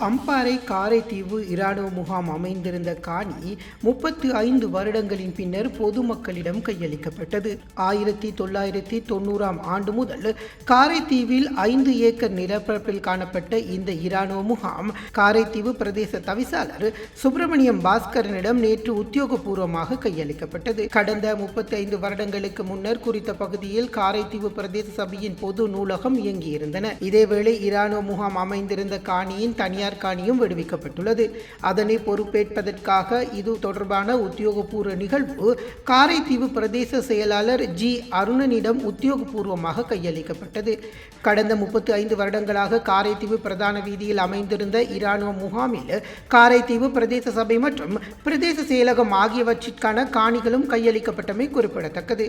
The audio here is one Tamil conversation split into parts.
அம்பாறை காரைதீவு இராணுவ முகாம் அமைந்திருந்த காணி முப்பத்து ஐந்து வருடங்களின் பின்னர் பொதுமக்களிடம் கையளிக்கப்பட்டது. ஆயிரத்தி தொள்ளாயிரத்தி தொண்ணூறாம் ஆண்டு முதல் காரைதீவில் ஐந்து ஏக்கர் நிலப்பரப்பில் காணப்பட்ட இந்த இராணுவ முகாம் காரைதீவு பிரதேச தவிசாளர் சுப்பிரமணியம் பாஸ்கரனிடம் நேற்று உத்தியோகபூர்வமாக கையளிக்கப்பட்டது. கடந்த முப்பத்தி ஐந்து வருடங்களுக்கு முன்னர் குறித்த பகுதியில் காரைதீவு பிரதேச சபையின் பொது நூலகம் இயங்கியிருந்தன. இதேவேளை இராணுவ முகாம் அமைந்திருந்த காணியின் தனியார் தனியார் காணியும் விடுவிக்கப்பட்டுள்ளது. அதனை பொறுப்பேற்பதற்காக இது தொடர்பான உத்தியோகபூர்வ நிகழ்வு காரைதீவு பிரதேச செயலாளர் ஜி. அருணனிடம் உத்தியோகபூர்வமாக கையளிக்கப்பட்டது. கடந்த முப்பத்தி ஐந்து வருடங்களாக காரைதீவு பிரதான வீதியில் அமைந்திருந்த இராணுவ முகாமில் காரைதீவு பிரதேச சபை மற்றும் பிரதேச செயலகம் ஆகியவற்றிற்கான காணிகளும் கையளிக்கப்பட்டமை குறிப்பிடத்தக்கது.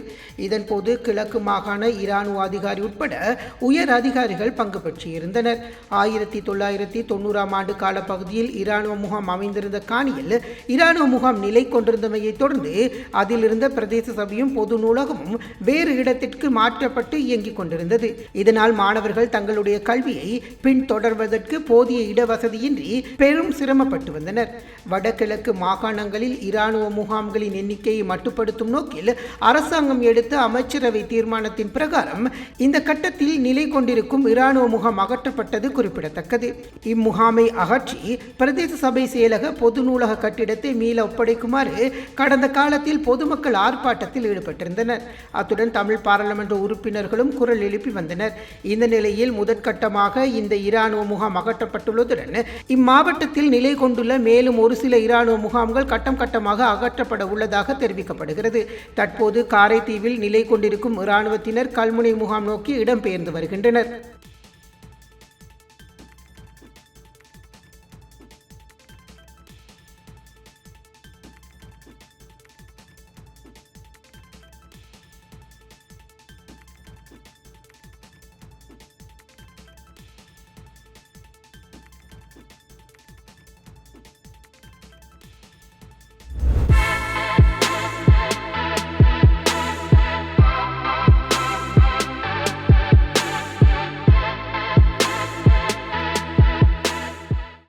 இதன்போது கிழக்கு மாகாண இராணுவ அதிகாரி உட்பட உயர் அதிகாரிகள் பங்கு பெற்றிருந்தனர். ஆயிரத்தி தொள்ளாயிரத்தி தொண்ணூறாம் ஆண்டு கால பகுதியில் இராணுவ முகாம் அமைந்திருந்த காணியில் இராணுவ முகாம் நிலை கொண்டிருந்தமையை தொடர்ந்து அதிலிருந்த பிரதேச சபையும் பொது நூலகமும் வேறு இடத்திற்கு மாற்றப்பட்டு இயங்கிக் கொண்டிருந்தது. இதனால் மாணவர்கள் தங்களுடைய கல்வியை பின்தொடர்வதற்கு போதிய இடவசதியின்றி பெரும் சிரமப்பட்டு வந்தனர். வடகிழக்கு மாகாணங்களில் இராணுவ முகாம்களின் எண்ணிக்கையை மட்டுப்படுத்தும் நோக்கில் அரசாங்கம் எடுத்த அமைச்சரவை தீர்மானத்தின் பிரகாரம் இந்த கட்டத்தில் நிலை கொண்டிருக்கும் இராணுவ முகாம் அகற்றப்பட்டது குறிப்பிடத்தக்கது. இம்முகாம் அகற்றி பிரதேச சபை செயலக பொது நூலக கட்டிடத்தை மீள ஒப்படைக்குமாறு கடந்த காலத்தில் பொதுமக்கள் ஆர்ப்பாட்டத்தில் ஈடுபட்டிருந்தனர். அத்துடன் தமிழ் பாராளுமன்ற உறுப்பினர்களும் குரல் எழுப்பி வந்தனர். இந்த நிலையில் முதற்கட்டமாக இந்த இராணுவ முகாம் அகற்றப்பட்டுள்ளதுடன் இம்மாவட்டத்தில் நிலை கொண்டுள்ள மேலும் ஒரு சில இராணுவ முகாம்கள் கட்டம் கட்டமாக அகற்றப்பட உள்ளதாக தெரிவிக்கப்படுகிறது. தற்போது காரைதீவில் நிலை கொண்டிருக்கும் இராணுவத்தினர் கல்முனை முகாம் நோக்கி இடம்பெயர்ந்து வருகின்றனர்.